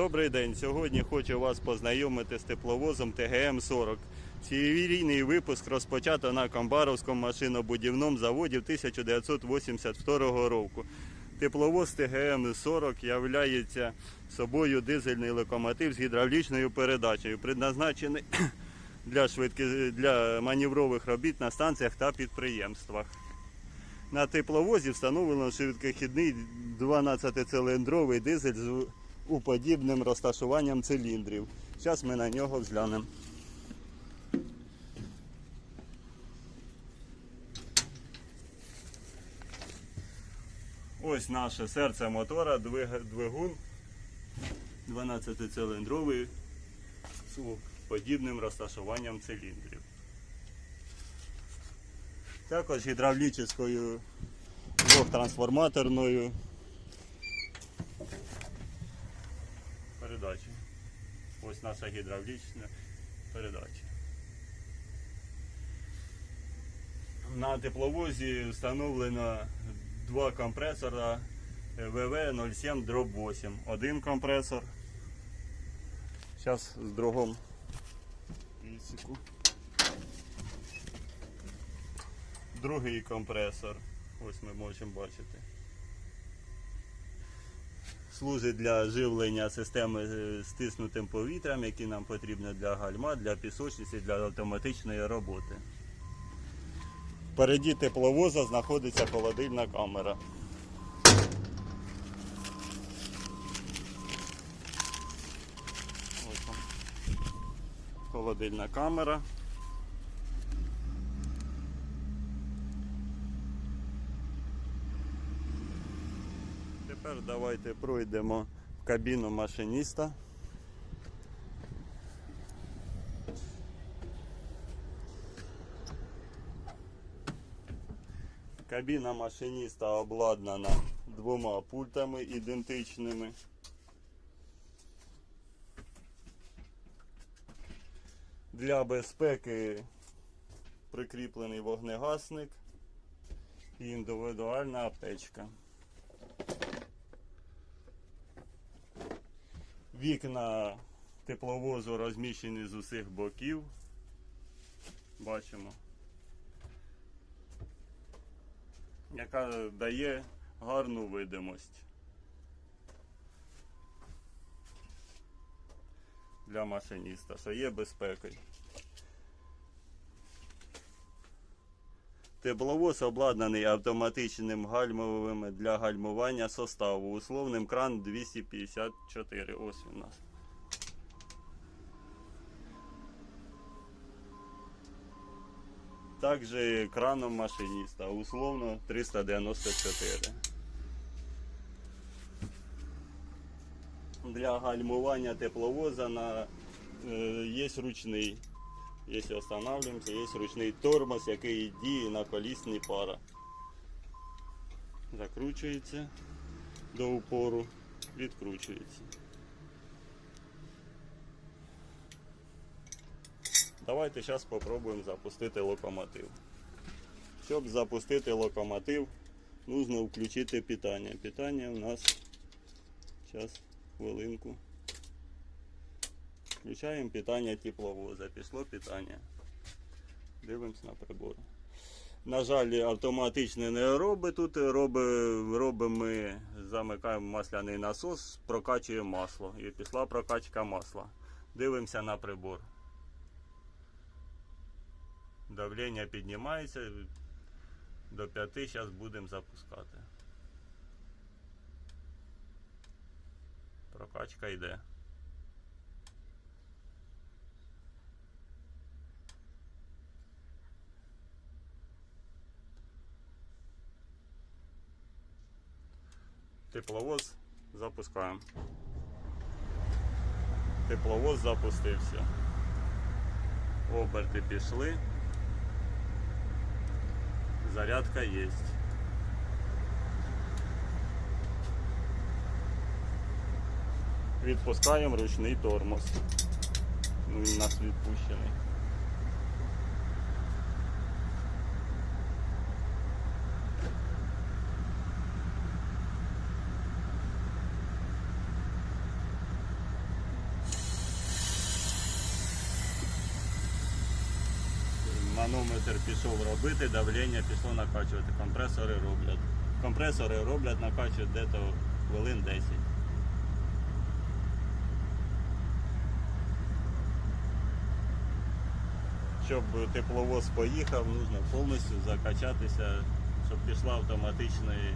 Добрий день. Сьогодні хочу вас познайомити з тепловозом ТГМ-40. Серійний випуск розпочато на Камбаровському машинобудівному заводі 1982 року. Тепловоз ТГМ-40 являється собою дизельний локомотив з гідравлічною передачею, предназначений для, швидки... для маневрових робіт на станціях та підприємствах. На тепловозі встановлено швидкохідний 12-циліндровий дизель з уподібним розташуванням циліндрів. Зараз ми на нього взглянемо. Ось наше серце мотора, двигун 12-циліндровий з подібним розташуванням циліндрів. Також гідравлічною двохтрансформаторною Ось наша гідравлічна передача. На тепловозі встановлено два компресора ВВ-07 дроб 8. Один компресор. Зараз з другом. Другий компресор. Ось ми можемо бачити. Служить для живлення системи е, стиснутим повітрям, які нам потрібні для гальма, для пісочниці, для автоматичної роботи. Впереді тепловоза знаходиться холодильна камера. Ось вам холодильна камера. Тепер давайте пройдемо в кабіну машиніста. Кабіна машиніста обладнана двома пультами ідентичними. Для безпеки прикріплений вогнегасник і індивідуальна аптечка. Вікна тепловозу розміщені з усіх боків. Бачимо. Яка дає гарну видимость для машиніста, що є безпекою. Тепловоз обладнаний автоматичним гальмовими для гальмування составу. Условним кран 254. Ось у нас. Также краном машиніста. Условно 394. Для гальмування тепловоза на, е, є ручний. Якщо останавливаемся, є ручний тормоз, який діє на колісні пара. Закручується до упору, відкручується. Давайте зараз спробуємо запустити локомотив. Щоб запустити локомотив, нужно включити питання. Питання у нас зараз хвилинку. Включаємо питання тепловоза. Пішло питання. Дивимось на прибор. На жаль, автоматично не робить тут. Робимо роби ми, замикаємо масляний насос, прокачуємо масло. І пішла прокачка масла. Дивимося на прибор. Давлення піднімається. До 5 зараз будемо запускати. Прокачка йде. Тепловоз запускаємо. Тепловоз запустився. Оберти пішли. Зарядка є. Відпускаємо ручний тормоз. Ну, він у нас відпущений. Манометр пішов робити, давлення пішло накачувати. Компресори роблять. Компресори роблять, накачують десь хвилин 10. Щоб тепловоз поїхав, потрібно повністю закачатися, щоб пішла автоматичний